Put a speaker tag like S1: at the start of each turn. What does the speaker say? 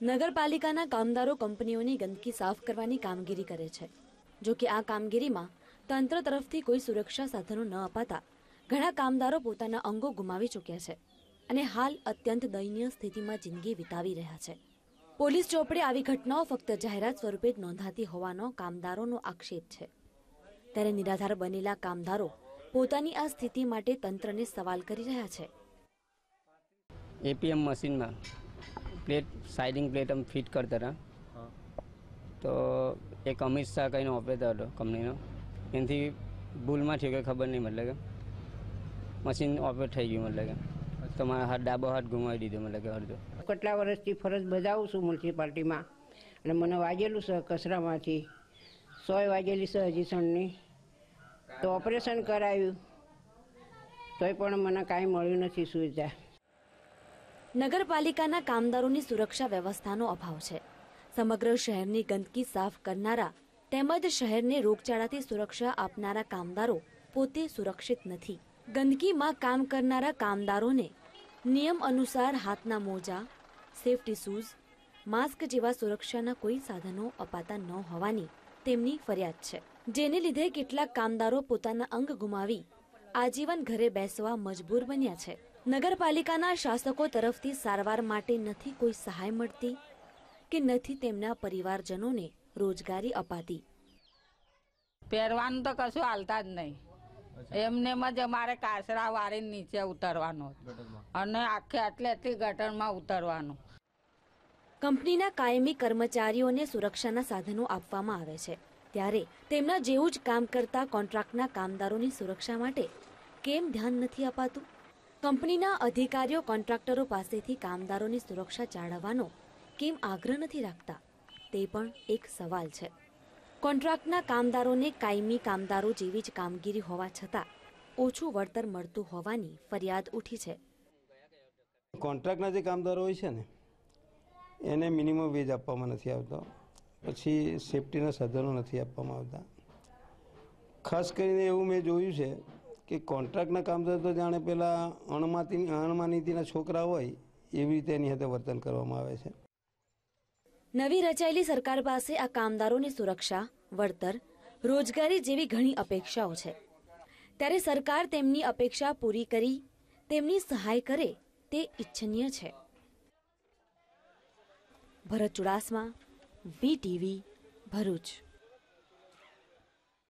S1: નગરપાલિકાના કામદારો કંપનીઓની ગંદકી સાફ કરવાની કામગીરી કરે છે. જો કે આ કામગીરીમાં તંત્ર તરફથી કોઈ સુરક્ષા સાધનો ન અપાતા ઘણા કામદારો પોતાના અંગો ગુમાવી ચૂક્યા છે અને હાલ અત્યંત દયનીય સ્થિતિમાં જિંદગી વિતાવી રહ્યા છે. પોલીસ ચોપડે આવી ઘટનાઓ ફક્ત જાહેરાત સ્વરૂપે જ નોંધાતી હોવાનો કામદારોનો આક્ષેપ છે. ત્યારે નિરાધાર બનેલા કામદારો પોતાની આ સ્થિતિ માટે તંત્રને સવાલ કરી રહ્યા છે.
S2: એપીએમ મશીનમાં પ્લેટ સાઇડિંગ પ્લેટ આમ ફિટ કરતા હતા. તો એક અમિત શાહ કહીને ઓપરેટર હતો કંપનીનો એનાથી ભૂલમાં થયું કે ખબર નહીં મતલબ કે. મશીન ઓપરેટ થઈ ગયું મતલબ કે. તો મારા હાથ ડાબો હાથ ગુમાવી દીધો મતલબ કે અડધો.
S3: કેટલા વર્ષથી ફરજ બજાવું છું મ્યુનિસિપાલિટીમાં અને મને વાગેલું છે કચરામાંથી. સોય વાગેલી છે હજી સણની તો ઓપરેશન કરાવ્યું તોય પણ મને કાંઈ મળ્યું નથી સુવિધા.
S1: નગરપાલિકાના કામદારોની સુરક્ષા વ્યવસ્થાનો અભાવ છે. સમગ્ર શહેરની ગંદકી સાફ કરનારા તેમજ શહેરને રોગચાળાથી સુરક્ષા આપનારા કામદારો પોતે સુરક્ષિત નથી. ગંદકીમાં કામ કરનારા કામદારોને નિયમ અનુસાર હાથના મોજા સેફટી શૂઝ માસ્ક જેવા સુરક્ષાના કોઈ સાધનો અપાતા ન હોવાની તેમની ફરિયાદ છે. જેને લીધે કેટલાક કામદારો પોતાના અંગ ગુમાવી આજીવન ઘરે બેસવા મજબૂર બન્યા છે. નગરપાલિકાના શાસકો તરફથી સારવાર માટે નથી કોઈ સહાય મળતી કે નથી તેમના પરિવારજનોને રોજગારી અપાતી?
S4: પહેરવાનું તો કશું હાલતા જ નહીં. એમને જ અમારે કાસરા વાળીને નીચે ઉતરવાનું અને આખે આટલે આટલી ગટરમાં ઉતરવાનું.
S1: કંપનીના કાયમી કર્મચારીઓને સુરક્ષાના સાધનો આપવામાં આવે છે. ત્યારે તેમના જેવું જ કામ કરતા કોન્ટ્રાક્ટના કામદારોની સુરક્ષા માટે કેમ ધ્યાન નથી અપાતું? કંપનીના અધિકારીઓ કોન્ટ્રાક્ટરો પાસેથી કામદારોની સુરક્ષા જાળવવાનો કેમ આગ્રહ નથી રાખતા? તે પણ એક સવાલ છે. કોન્ટ્રાક્ટના કામદારોને કાયમી કામદારો જેવી જ કામગીરી હોવા છતાં ઓછું વળતર મળતું હોવાની ફરિયાદ ઉઠી છે.
S5: કોન્ટ્રાક્ટના જે કામદારો હોય છે ને, એને મિનિમમ વેજ આપવામાં નથી આવતો. પછી સેફટીના સાધનો નથી આપવામાં આવતા. ખાસ કરીને એવું મેં જોયું છે કે કોન્ટ્રાક્ટના કામદાર તો જાણે પેલા અણમાતી અણમાનીતીના છોકરા હોય, એવી રીતે એની સાથે વર્તન કરવામાં આવે છે.
S1: નવી રચાયેલી સરકાર પાસે આ કામદારોની સુરક્ષા, વળતર, રોજગારી જેવી ઘણી અપેક્ષાઓ છે. ત્યારે સરકાર તેમની અપેક્ષા પૂરી કરી, તેમની સહાય કરે તે ઇચ્છનીય છે. Bharat Chudasama V TV Bharuch.